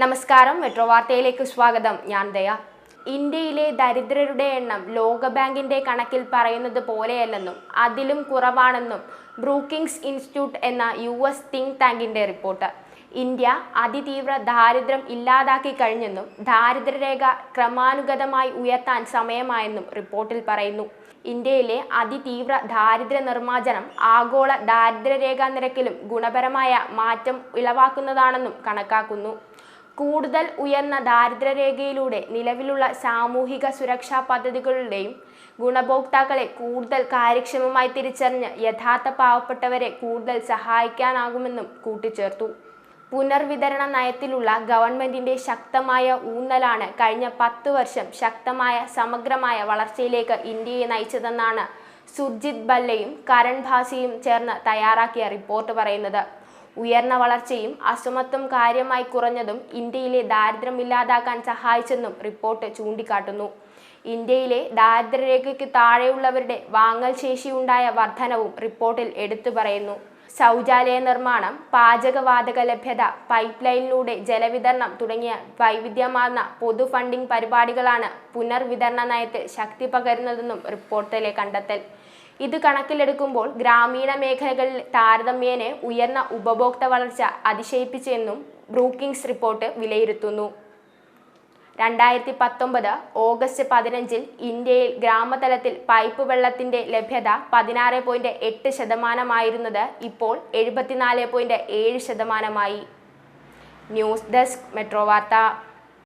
നമസ്കാരം. മെട്രോ വാർത്തയിലേക്ക് സ്വാഗതം. ഞാൻ ദയ. ഇന്ത്യയിലെ ദരിദ്രരുടെ എണ്ണം ലോകബാങ്കിന്റെ കണക്കിൽ പറയുന്നത് പോലെയല്ലെന്നും അതിലും കുറവാണെന്നും ബ്രൂക്കിംഗ്സ് ഇൻസ്റ്റിറ്റ്യൂട്ട് എന്ന യു എസ് തിങ്ക് ടാങ്കിന്റെ റിപ്പോർട്ട്. ഇന്ത്യ അതിതീവ്ര ദാരിദ്ര്യം ഇല്ലാതാക്കി കഴിഞ്ഞെന്നും ദാരിദ്ര്യരേഖ ക്രമാനുഗതമായി ഉയർത്താൻ സമയമായെന്നും റിപ്പോർട്ടിൽ പറയുന്നു. ഇന്ത്യയിലെ അതിതീവ്ര ദാരിദ്ര്യ നിർമ്മാർജനം ആഗോള ദാരിദ്ര്യരേഖാ നിരക്കിലും ഗുണപരമായ മാറ്റം ഇളവാക്കുന്നതാണെന്നും കണക്കാക്കുന്നു. കൂടുതൽ ഉയർന്ന ദാരിദ്ര്യരേഖയിലൂടെ നിലവിലുള്ള സാമൂഹിക സുരക്ഷാ പദ്ധതികളുടെയും ഗുണഭോക്താക്കളെ കൂടുതൽ കാര്യക്ഷമമായി തിരിച്ചറിഞ്ഞ് യഥാർത്ഥ പാവപ്പെട്ടവരെ കൂടുതൽ സഹായിക്കാനാകുമെന്നും കൂട്ടിച്ചേർത്തു. പുനർവിതരണ നയത്തിലുള്ള ഗവൺമെന്റിന്റെ ശക്തമായ ഊന്നലാണ് കഴിഞ്ഞ പത്ത് വർഷം ശക്തമായ സമഗ്രമായ വളർച്ചയിലേക്ക് ഇന്ത്യയെ നയിച്ചതെന്നാണ് സുർജിത് ബല്ലയും കരൺ ഭാസിയും ചേർന്ന് തയ്യാറാക്കിയ റിപ്പോർട്ട് പറയുന്നത്. ഉയർന്ന വളർച്ചയും അസമത്വം കാര്യമായി കുറഞ്ഞതും ഇന്ത്യയിലെ ദാരിദ്ര്യം ഇല്ലാതാക്കാൻ സഹായിച്ചെന്നും റിപ്പോർട്ട് ചൂണ്ടിക്കാട്ടുന്നു. ഇന്ത്യയിലെ ദാരിദ്ര്യരേഖയ്ക്ക് താഴെയുള്ളവരുടെ വാങ്ങൽ ശേഷിയുണ്ടായ വർധനവും റിപ്പോർട്ടിൽ എടുത്തു പറയുന്നു. ശൗചാലയ നിർമ്മാണം പാചകവാതക ലഭ്യത പൈപ്പ് ലൈനിലൂടെ ജലവിതരണം തുടങ്ങിയ വൈവിധ്യമാർന്ന പൊതു ഫണ്ടിംഗ് പരിപാടികളാണ് പുനർവിതരണ നയത്തിൽ ശക്തി പകരുന്നതെന്നും റിപ്പോർട്ടിലെ കണ്ടെത്തൽ. ഇത് കണക്കിലെടുക്കുമ്പോൾ ഗ്രാമീണ മേഖലകളിൽ താരതമ്യേന ഉയർന്ന ഉപഭോക്തൃ വളർച്ച അതിശയിപ്പിച്ചെന്നും ബ്രൂക്കിംഗ്സ് റിപ്പോർട്ട് വിലയിരുത്തുന്നു. രണ്ടായിരത്തി പത്തൊമ്പത് ഓഗസ്റ്റ് പതിനഞ്ചിൽ ഇന്ത്യയിൽ ഗ്രാമതലത്തിൽ പൈപ്പ് വെള്ളത്തിന്റെ ലഭ്യത പതിനാറ് പോയിന്റ് എട്ട് ശതമാനമായിരുന്നത് ഇപ്പോൾ എഴുപത്തിനാല് പോയിന്റ് ഏഴ് ശതമാനമായി. ന്യൂസ് ഡെസ്ക് മെട്രോ വാർത്ത.